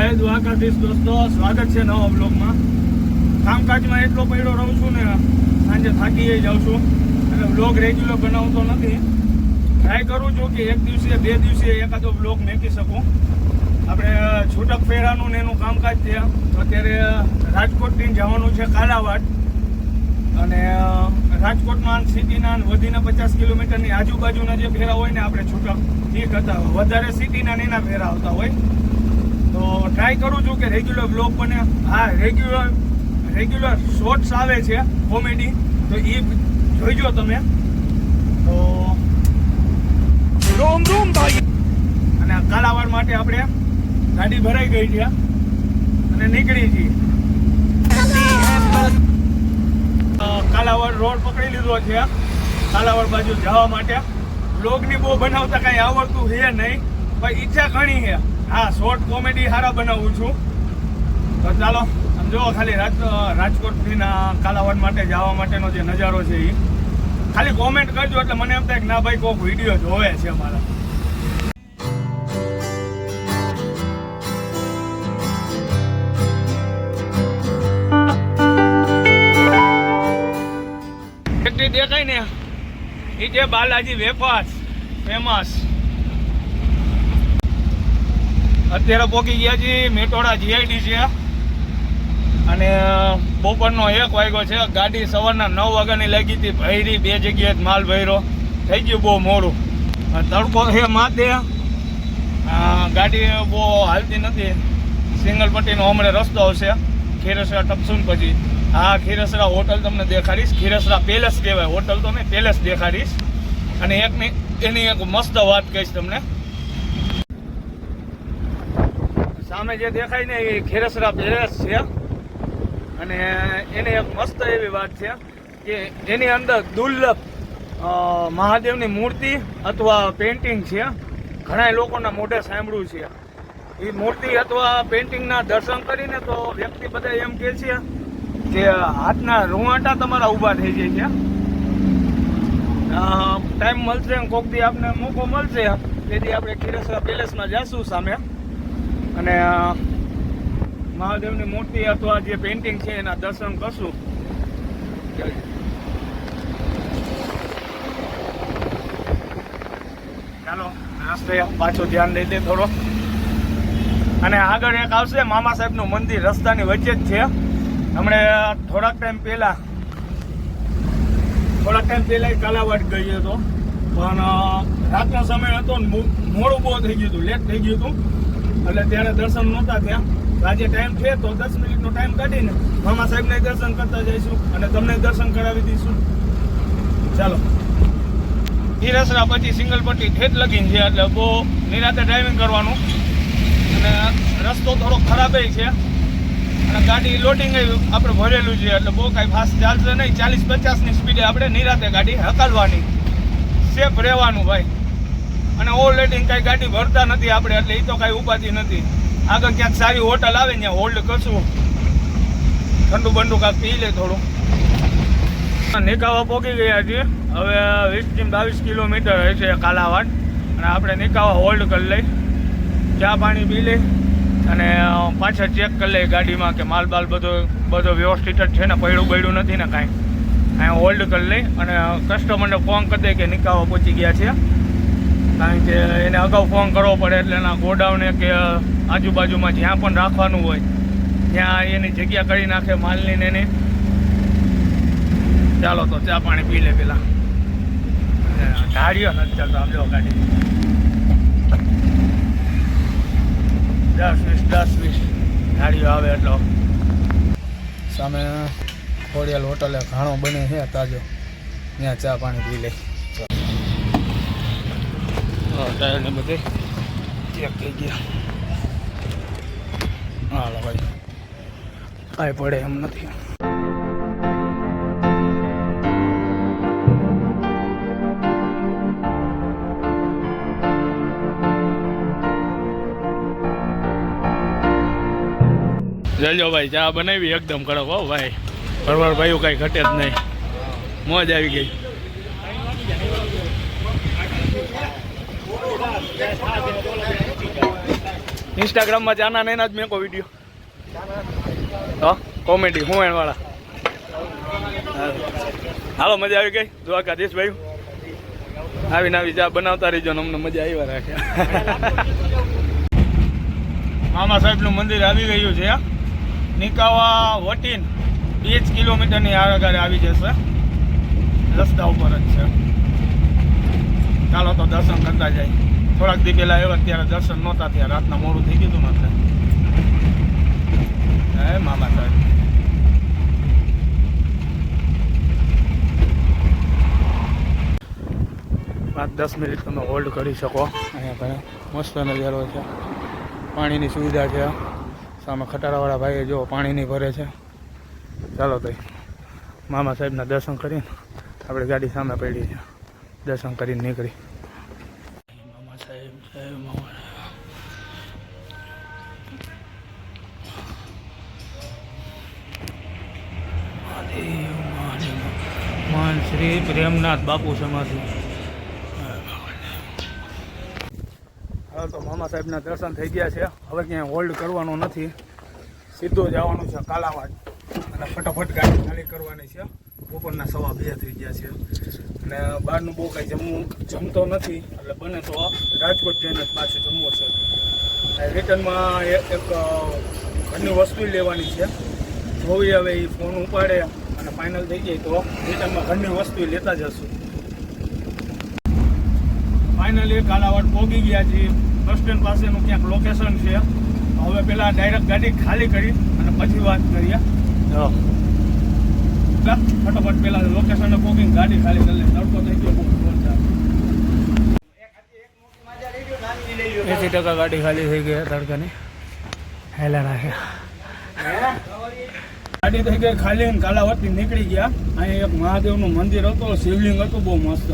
જય દ્વારકાધીશ દોસ્તો, સ્વાગત છે નવા બ્લોગમાં કામકાજમાં એટલો પડ્યો રહું છું ને, સાંજે થાકી જાઉં છું. એટલે બ્લોગ રેગ્યુલર બનાવતો નથી. ટ્રાય કરું છું કે એક દિવસે, બે દિવસે એકાદો બ્લોગ મેકી શકું. આપણે છૂટક ફેરાનું ને એનું કામકાજ છે. અત્યારે રાજકોટથી જવાનું છે કાલાવાડ. અને રાજકોટમાં સિટીના વધીને પચાસ કિલોમીટરની આજુબાજુના જે ફેરા હોય ને, આપણે છૂટક, એ કરતા વધારે સિટીના એના ફેરા આવતા હોય. તો ટ્રાય કરું છું કે રેગ્યુલર બ્લોગ બને. હા રેગ્યુલર રેગ્યુલર શોર્ટ્સ આવે છે કોમેડી તો એ જોઈજો તમે. તો રોમ રોમ ભાઈ. અને કાલાવાડ માટે આપણે ગાડી ભરાઈ ગઈ છે. અને નીકળી છીએ. કાલાવાડ રોડ પકડી લીધો છે. કાલાવાડ બાજુ જવા માટે. બ્લોગની બહુ બનાવતા કાંઈ આવડતું છે નહીં. પણ ઈચ્છા ઘણી છે. હા શોર્ટ કોમેડી સારા બનાવું છું. તો ચાલો જો ખાલી રાજ રાજકોટથી કાલાવાડ માટે, જવા માટેનો જે નજારો છે એ ખાલી કોમેન્ટ કરજો એટલે મને એમ થાય કે ના ભાઈ કોઈક વીડિયો જોવે છે મારા ફેક્ટરી દેખાય ને એ જે બાલાજી વેફર્સ ફેમસ અત્યારે પોકી ગયા છીએ મેટોડા જીઆઈડી છે. અને બપોરનો એક વાગ્યો છે, ગાડી સવારના નવ વાગ્યાની લાગી હતી, ભૈરી બે જગ્યાએ માલ ભૈરો થઈ ગયું બહુ મોડું. તડકો છે માથે. ગાડી બહુ હાલતી નથી. સિંગલ પટ્ટીનો હમણાં રસ્તો આવશે, ખીરસરા ટપસુન પછી. હા ખીરસરા હોટલ તમને દેખાડીશ. ખીરસરા પેલેસ કહેવાય. હોટલ તો મેં પેલેસ દેખાડીશ. અને એકની એની એક મસ્ત વાત કહીશ તમને. સામે જે દેખાય ને એ ખેરસરા પેલેસ છે. અને એની એક મસ્ત એવી વાત છે કે એની અંદર દુર્લભ મહાદેવની મૂર્તિ અથવા પેન્ટિંગ છે. ઘણા લોકોના મોઢે સાંભળ્યું છે. એ મૂર્તિ અથવા પેન્ટિંગના દર્શન કરીને તો વ્યક્તિ બધા એમ કહે છે કે હાથના રૂવાટા તમારા ઊભા થઈ જાય છે. ટાઈમ મળશે કોક દી આપને મોકો મળશે. તેથી આપણે ખીરસરા પેલેસમાં જાશું સામે. અને મહાદેવની મૂર્તિ અથવા જે પેઇન્ટિંગ છે એના દર્શન કરશું. ચાલો, નાસ્તે, પાછું ધ્યાન દઈ દે થોડો. અને આગળ એક આવશે, મામા સાહેબનું મંદિર, રસ્તાની વચ્ચે જ છે. હમણે થોડાક ટાઈમ પહેલા, થોડાક ટાઈમ પહેલા કાલાવાડ ગઈ હતો. પણ રાતનો સમય હતો મોડું બહુ થઈ ગયું હતું લેટ થઈ ગયું હતું. એટલે ત્યારે દર્શન નહોતા થયા. આજે ટાઈમ છે તો દસ મિનિટનો ટાઈમ કાઢીને મામા સાહેબને દર્શન કરતા જઈશું અને તમને દર્શન કરાવી દઈશું. ચાલો. એ રસરા પછી સિંગલ પટ્ટી ઠેઠ લગીન છે, એટલે બહુ નિરાતે ડ્રાઇવિંગ કરવાનું. અને રસ્તો થોડો ખરાબ છે. અને ગાડી લોડિંગ આપણે ભરેલું છે, એટલે બહુ કાંઈ ફાસ્ટ ચાલશે નહીં. ચાલીસ પચાસની સ્પીડે આપણે નિરાતે ગાડી હકાલવાની. સેફ રહેવાનું ભાઈ. અને ઓવરલેટિંગ કાંઈ ગાડી ભરતા નથી આપણે, એટલે એ તો કાંઈ ઉપાધિ નથી. આગળ ક્યાંક સારી હોટલ આવે ત્યાં હોલ્ડ કરશું. ઠંડુ બંડુ કાંઈક પી લે થોડું. નિકાવા પોકી ગયા છીએ. હવે વીસથી બાવીસ કિલોમીટર હશે કાલાવાડ. અને આપણે નિકાવા હોલ્ડ કરી લઈ. ચા પાણી પી લઈ. અને પાછા ચેક કરી લઈ ગાડીમાં કે માલ બાલ બધો બધો વ્યવસ્થિત જ છે ને, પડ્યું બળ્યું નથી ને કાંઈ. અહીંયા હોલ્ડ કરી લઈ. અને કસ્ટમરને ફોન કરી દે કે નિકાવા પહોંચી ગયા છે કારણ કે એને અગાઉ ફોન કરવો પડે એટલે એના ગોડાઉને કે આજુબાજુમાં જ્યાં પણ રાખવાનું હોય, ત્યાં એની જગ્યા કરી નાખે માલની ને એની. ચાલો તો ચા પાણી પી લે પેલા. ઢાળ્યો નથી ચાલતો, આમ જો ગાડી. દસ વીસ દસ વીસ ઢાળીઓ આવે એટલો. સામે ખોડિયાલ હોટલે ઘાણો બને છે, તાજો. ત્યાં ચા પાણી પી લે. ટાયર ને બધે. ચેક થઈ ગયા. હાલો ભાઈ. કાંઈ પડે એમ નથી. જજો ભાઈ, ચા બનાવી એકદમ કડક હો ભાઈ. પરવાર ભાઈ કાંઈ ઘટે જ નહીં. મોજ આવી ગઈ. ઇન્સ્ટાગ્રામમાં જાના નૈના જ મેકો વીડિયો હા કોમેડી હુમેન વાળા હાલો, મજા આવી ગઈ? દ્વારકાધીશ ભાઈ. આવીને આવી જા, બનાવતા રહીજો અમને મજા આવી રાખે. મામા સાહેબનું મંદિર આવી ગયું છે નિકાવા વટીન બે જ કિલોમીટરની આગળ આવી જશે. રસ્તા ઉપર જ છે. ચાલો તો દર્શન કરતા જાય. થોડાક દી પહેલા આવ્યા ત્યારે દર્શન નહોતા થયા. રાતના મોડું થઈ ગયું હતું ને હે મામા સાહેબ? પાંચ દસ મિનિટ તમે હોલ્ડ કરી શકો. અહીંયા ભાઈ મસ્ત નજારો છે. પાણીની સુવિધા છે. સામે ખટારાવાળા ભાઈએ જો પાણીની ભરે છે. ચાલો ભાઈ મામા સાહેબના દર્શન કરીને આપણે ગાડી સામે પડી છે. દર્શન કરીને નીકળી. શ્રી પ્રેમનાથ બાપુ સમાધિ. હવે તો મામા સાહેબના દર્શન થઈ ગયા છે. હવે ક્યાંય હોલ્ડ કરવાનો નથી. સીધો જવાનું છે કાલાવાડ. અને ફટાફટ ગાડી ખાલી કરવાની છે. બપોરના સવા બે થઈ ગયા છે. અને બહારનું બહુ કાંઈ જમવું જમતો નથી. એટલે બને તો રાજકોટ જઈને પાછું જમવું છે. રિટર્નમાં એક ઘરની વસ્તુ લેવાની છે. જોવી હવે એ ફોન ઉપાડે. અને ફાઇનલ થઈ જાય તો રિટર્નમાં ઘરની વસ્તુ લેતા જશું. ફાઇનલી કાલાવાડ પહોંચી ગયા છીએ. બસ સ્ટેન્ડ પાસેનું ક્યાંક લોકેશન છે. હવે પેલા ડાયરેક્ટ ગાડી ખાલી કરી અને પછી વાત કરીએ. ફટાફટ પેલા લોકેશન પહોંચીને ગાડી ખાલી કરી લે. તડકો થઈ ગયો બહુ જોરદાર. એસી ટકા ગાડી ખાલી થઈ ગઈ તડકાની. હેલા નાખ્યા ગાડી થઈ ગઈ, ખાલી કાલાવડથી નીકળી ગયા. અહીંયા એક મહાદેવનું મંદિર હતું, શિવલિંગ હતું, બહુ મસ્ત.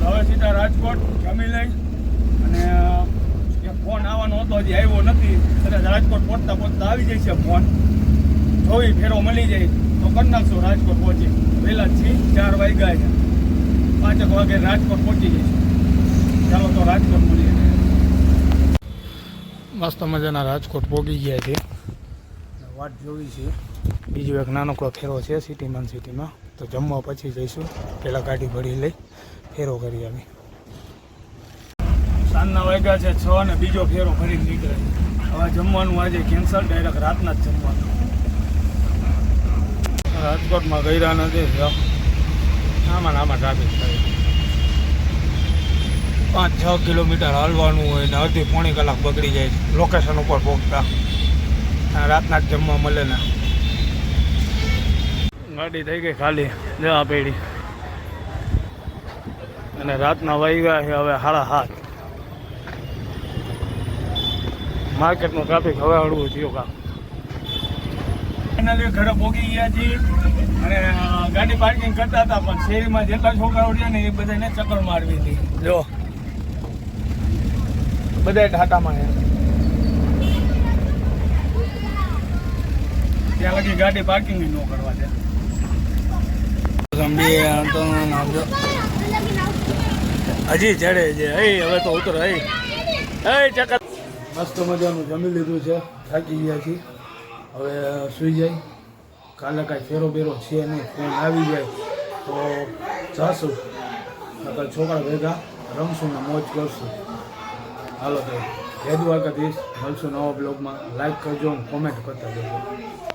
તો હવે સીધા રાજકોટ, જમી લઈ. અને ફોન આવવાનો હતો, હજી આવ્યો નથી. કદાચ રાજકોટ પહોંચતા પહોંચતા આવી જાય છે ફોન. જોઈ, ફેરો મળી જાય. તો કરી નાખશું રાજકોટ પહોંચી. વહેલા જ છીએ ચાર વાગ્યા છે. પાંચેક વાગે રાજકોટ પહોંચી જઈશું. ચાલો તો રાજકોટ મળીએ. મસ્ત મજાના રાજકોટ પહોંચી ગયા છે. વાટ જોવી છે. બીજો એક નાનકડો ફેરો છે સિટીમાં સિટીમાં. તો જમવા પછી જઈશું. પહેલાં ગાડી ભરી લઈ ફેરો કરી આવી. સાંજના વાગ્યા છે છ અને બીજો ફેરો ફરીને નીકળે. હવે જમવાનું આજે કેન્સલ ડાયરેક્ટ રાતના જ જમવાનું. રાજકોટમાં ગયરા નથી. આમાં આમાં ટ્રાફિક થાય. પાંચ છ કિલોમીટર હાલવાનું હોય ને અડધી પોણી કલાક બગડી જાય લોકેશન ઉપર પહોંચતા રાતના જ જમવા મળે ને. ગાડી થઈ ગઈ ખાલી જવા પેડી. અને રાતના વાગ્યા છે હવે હાડા હાથ માર્કેટનું ટ્રાફિક હવે હળવું થયું કામ. ફાઇનલી ઘરે પહોંચી ગયા છીએ. અને ગાડી પાર્કિંગ કરતા હતા પણ શેરીમાં જેટલા છોકરાઓ છે ને એ બધાને ચક્કર મારવી હતી. જો. બધા ઢાટામાં ત્યાં લગી ગાડી પાર્કિંગ ન કરવા દે. હજી ચડે છે. હવે તો ઉતરો એ ચક્કર. મસ્ત મજાનું જમી લીધું છે. થાકી ગયા છીએ. હવે સુઈ જાય. કાલે કાંઈ ફેરો બેરો છે નહીં, ફોન આવી જાય તો જાશું. નકર છોકરા ભેગા રમશું ને મોજ કરશું. હાલો તો જય દ્વારકાધીશ. મળશું નવા બ્લોગમાં લાઈક કરજો કોમેન્ટ કરતા જજો.